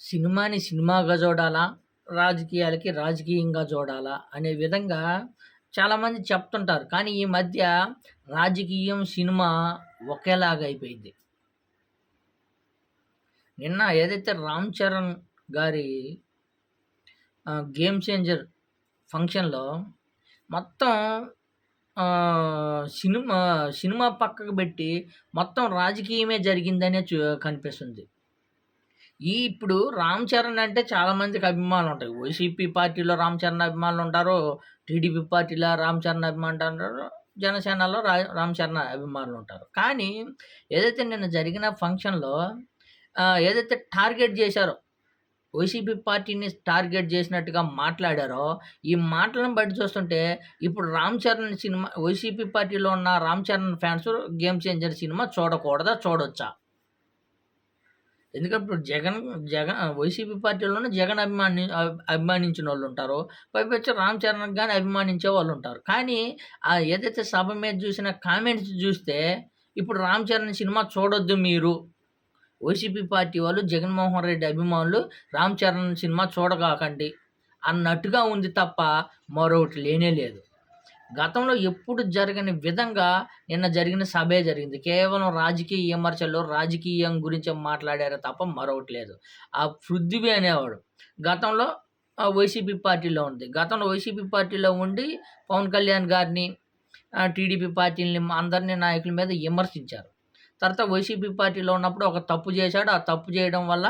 సినిమాని సినిమాగా చూడాలా? రాజకీయాలకి రాజకీయంగా చూడాలా? అనే విధంగా చాలామంది చెప్తుంటారు. కానీ ఈ మధ్య రాజకీయం, సినిమా ఒకేలాగా అయిపోయింది. నిన్న ఏదైతే 'రామ్ చరణ్' గారి 'గేమ్ చేంజర్' ఫంక్షన్‌లో మొత్తం సినిమా సినిమా పక్కకు పెట్టి మొత్తం రాజకీయమే జరిగిందనే చూ కనిపిస్తుంది. ఈ ఇప్పుడు 'రామ్ చరణ్' అంటే చాలామందికి అభిమానాలుంటాయి. వైసీపీ పార్టీలో 'రామ్ చరణ్' అభిమానులు ఉంటారు టీడీపీ పార్టీలో 'రామ్ చరణ్' అభిమానులు ఉంటారు జనసేనలో రా 'రామ్ చరణ్' అభిమానులు ఉంటారు కానీ ఏదైతే నిన్న జరిగిన ఫంక్షన్‌లో ఏదైతే టార్గెట్ చేశారో, వైసీపీ పార్టీని టార్గెట్ చేసినట్టుగా మాట్లాడారో, ఈ మాటలను బట్టి చూస్తుంటే ఇప్పుడు 'రామ్ చరణ్' సినిమా వైసీపీ పార్టీలో ఉన్న 'Ram Charan' fans 'Game Changer' cinema చూడకూడదా? చూడొచ్చా? ఎందుకంటే ఇప్పుడు జగన్ జగన్ వైసీపీ పార్టీలోనే జగన్ అభిమాని అభిమానించిన వాళ్ళు ఉంటారు అభిమానించినోళ్ళుంటారు. పైపెచ్చు 'రామ్ చరణ్' కానీ అభిమానించే వాళ్ళు ఉంటారు కానీ ఆ ఏదైతే సభ మీద చూసిన కామెంట్స్ చూస్తే ఇప్పుడు 'రామ్ చరణ్' సినిమా చూడొద్దు మీరు. వైసీపీ పార్టీ వాళ్ళు, జగన్మోహన్ రెడ్డి అభిమానులు 'రామ్ చరణ్' సినిమా చూడగాకండి అన్నట్టుగా ఉంది తప్ప మరొకటి లేనే లేదు. గతంలో ఎప్పుడు జరగని విధంగా నిన్న జరిగిన సభే జరిగింది. కేవలం రాజకీయ విమర్శలు, రాజకీయం గురించి మాట్లాడారు తప్ప మరొకటి లేదు. ఆ పృథ్వీ అనేవాడు గతంలో వైసీపీ పార్టీలో ఉంది. గతంలో వైసీపీ పార్టీలో ఉండి పవన్ కళ్యాణ్ గారిని, టీడీపీ పార్టీని అందరిని నాయకుల మీద విమర్శించారు. తర్వాత వైసీపీ పార్టీలో ఉన్నప్పుడు ఒక తప్పు చేశాడు. ఆ తప్పు చేయడం వల్ల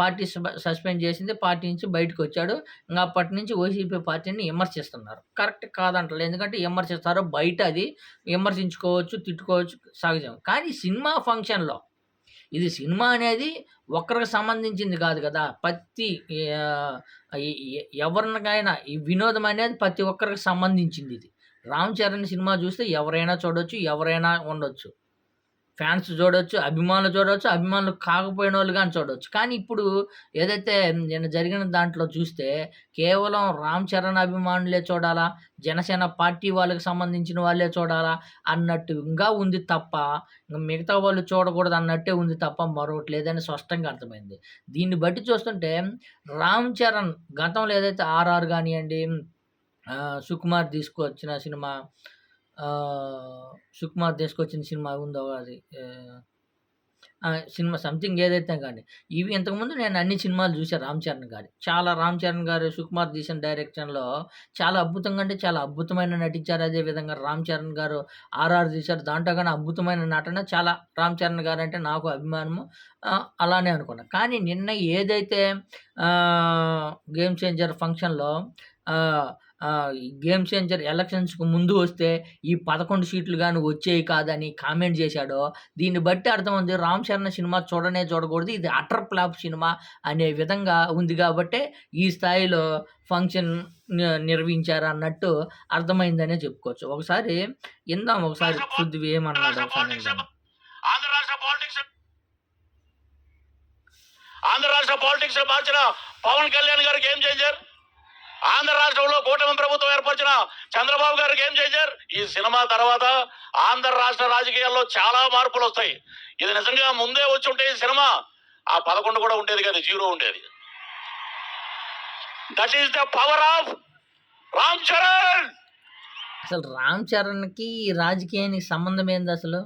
పార్టీ సస్పెండ్ చేసింది. పార్టీ నుంచి బయటకొచ్చాడు. ఇంకా అప్పటి నుంచి వైసీపీ పార్టీని విమర్శిస్తున్నారు. కరెక్ట్ కాదంటలే. ఎందుకంటే విమర్శిస్తారు. బయట అది విమర్శించుకోవచ్చు, తిట్టుకోవచ్చు సహజం. కానీ సినిమా ఫంక్షన్‌లో ఇది సినిమా అనేది ఒకరికి సంబంధించింది కాదు కదా! ప్రతి ఎవరికైనా ఈ వినోదం అనేది ప్రతి ఒక్కరికి సంబంధించింది ఇది 'రామ్ చరణ్' సినిమా చూస్తే ఎవరైనా చూడొచ్చు. ఎవరైనా ఉండొచ్చు. ఫ్యాన్స్ చూడొచ్చు. అభిమానులు చూడొచ్చు. అభిమానులు కాకపోయిన వాళ్ళు కానీ చూడొచ్చు. కానీ ఇప్పుడు ఏదైతే నిన్న జరిగిన దాంట్లో చూస్తే కేవలం 'రామ్ చరణ్' అభిమానులే చూడాలా? జనసేన పార్టీ వాళ్ళకి సంబంధించిన వాళ్ళే చూడాలా? అన్నట్టుగా ఉంది తప్ప మిగతా వాళ్ళు చూడకూడదు అన్నట్టే ఉంది తప్ప మరొకటి లేదని స్పష్టంగా అర్థమైంది. దీన్ని బట్టి చూస్తుంటే 'రామ్ చరణ్' గతంలో ఏదైతే 'ఆర్ఆర్' కానివ్వండి సుకుమార్ తీసుకొచ్చిన సినిమా సుకుమార్ తీసుకొచ్చిన సినిమా ఉందో అది సినిమా సంథింగ్ ఏదైతే కానీ ఇవి ఇంతకుముందు నేను అన్ని సినిమాలు చూసాను 'రామ్ చరణ్' గారి చాలా 'రామ్ చరణ్' గారు, సుకుమార్ తీసిన డైరెక్షన్‌లో చాలా అద్భుతంగా అంటే చాలా అద్భుతమైన నటించారు. అదే విధంగా 'రామ్ చరణ్' గారు 'ఆర్ఆర్' తీశారు. దాంట్లో కానీ అద్భుతమైన నటన చాలా 'రామ్ చరణ్' గారు అంటే నాకు అభిమానము. అలానే అనుకున్నాను కానీ నిన్న ఏదైతే 'గేమ్ చేంజర్' ఫంక్షన్‌లో 'గేమ్ చేంజర్' ఎలక్షన్స్‌కు ముందు వస్తే ఈ 11 సీట్లు కానీ వచ్చేవి కాదని కామెంట్ చేశాడో దీన్ని బట్టి అర్థమైంది 'రామ్ చరణ్' సినిమా చూడనే చూడకూడదు. ఇది అటర్ ఫ్లాప్ సినిమా అనే విధంగా ఉంది కాబట్టే ఈ స్థాయిలో ఫంక్షన్ నిర్వహించారు అన్నట్టు అర్థమైందనే చెప్పుకోవచ్చు. ఒకసారి ఇందాం ఒకసారి పృథ్వీ ఏమన్నాడు ఒకసారి ఆంధ్ర రాష్ట్ర పాలిటిక్స్ ఆంధ్ర మార్చిన పవన్ కళ్యాణ్ గారికి ఏం చేశారు ఆంధ్ర రాష్ట్రంలో కూటమి ప్రభుత్వం ఏర్పరిచిన చంద్రబాబు గారికి ఏం చేశారు? ఈ సినిమా తర్వాత ఆంధ్ర రాష్ట్ర రాజకీయాల్లో చాలా మార్పులు వస్తాయి. ఇది నిజంగా ముందే వచ్చి ఉంటే ఈ సినిమా ఆ పదకొండు కూడా ఉండేది కదా జీరో ఉండేది. That is the power of Ram Charan అసలు 'రామ్ చరణ్‌కి' రాజకీయానికి సంబంధం ఏంది అసలు?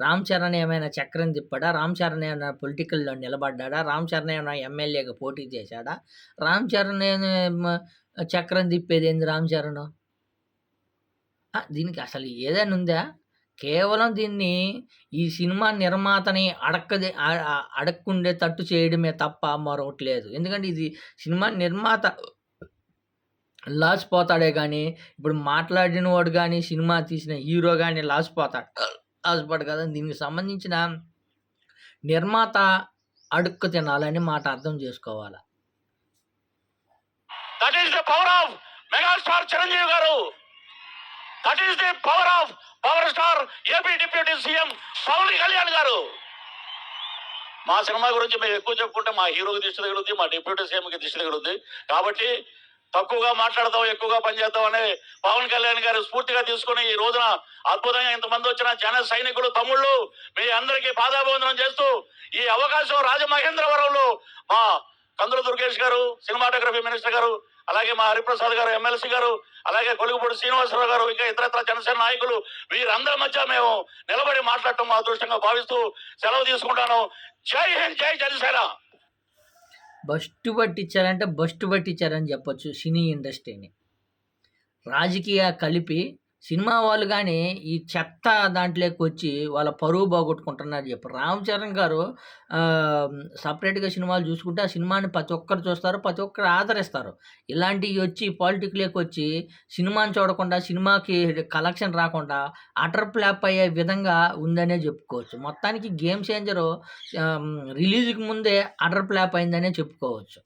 'రామ్ చరణ్' ఏమైనా చక్రం తిప్పాడా? 'రామ్ చరణ్' ఏమైనా పొలిటికల్‌లో నిలబడ్డాడా? 'రామ్ చరణ్' ఏమైనా ఎమ్మెల్యేగా పోటీ చేశాడా? 'రామ్ చరణ్' చక్రం తిప్పేది చక్రం తిప్పేదేంది 'రామ్ చరణ్'? దీనికి అసలు ఏదైనా ఉందా? కేవలం దీన్ని ఈ సినిమా నిర్మాతని అడక్కదే అడక్కుండే తట్టు చేయడమే తప్ప మరొకటి లేదు. ఎందుకంటే ఇది సినిమా నిర్మాత లాస్ పోతాడే కానీ ఇప్పుడు మాట్లాడిన వాడు కానీ సినిమా తీసిన హీరో కానీ లాస్ పోతాడు. హాస్పిటల్ కదా! దీనికి సంబంధించిన నిర్మాత అడుక్కు తినాలని మాట అర్థం చేసుకోవాల. That is the power of megastar Chiranjeevi garu that is the power of power star AP deputy CM Pawan Kalyan garu మా సినిమా గురించి మేము ఎక్కువ చెప్పుకుంటే మా హీరోకి దిష్టి తగులుద్ది మా డిప్యూటీ సీఎంకి దిష్టి తగులుద్ది కాబట్టి తక్కువగా మాట్లాడతాం ఎక్కువగా పనిచేద్దాం అనే పవన్ కళ్యాణ్ గారు స్ఫూర్తిగా తీసుకుని ఈ రోజున అద్భుతంగా ఇంతమంది వచ్చిన జన సైనికులు తమ్ముళ్ళు మీ అందరికీ పాదాభివందనం చేస్తూ ఈ అవకాశం రాజమహేంద్రవరంలో మా కందుల దుర్గేష్ గారు సినిమాటోగ్రఫీ మినిస్టర్ గారు అలాగే మా హరిప్రసాద్ గారు ఎమ్మెల్సీ గారు అలాగే కొలుగుపూడి శ్రీనివాసరావు గారు ఇంకా ఇతరత్ర జనసేన నాయకులు వీరందరి మధ్య మేము నిలబడి మాట్లాడటం మా అదృష్టంగా భావిస్తూ సెలవు తీసుకుంటాను. జై హింద్ జై జనసేన! బస్టు పట్టించారంటే బస్టు పట్టించారని చెప్పొచ్చు సినీ ఇండస్ట్రీని. రాజకీయ కలిపి సినిమా వాళ్ళు కానీ ఈ చెత్త దాంట్లోకి వచ్చి వాళ్ళ పరువు బాగొట్టుకుంటున్నారు చెప్పి. రామ్ చరణ్ గారు సపరేట్గా సినిమాలు చూసుకుంటే ఆ సినిమాని ప్రతి ఒక్కరు చూస్తారు ప్రతి ఒక్కరు ఆదరిస్తారు. ఇలాంటివి వచ్చి పాలిటిక్లోకి వచ్చి సినిమాని చూడకుండా సినిమాకి కలెక్షన్ రాకుండా అటర్ ఫ్లాప్ అయ్యే విధంగా ఉందనే చెప్పుకోవచ్చు. మొత్తానికి గేమ్ చేంజరు రిలీజ్కి ముందే అటర్ ఫ్లాప్ అయిందనే చెప్పుకోవచ్చు.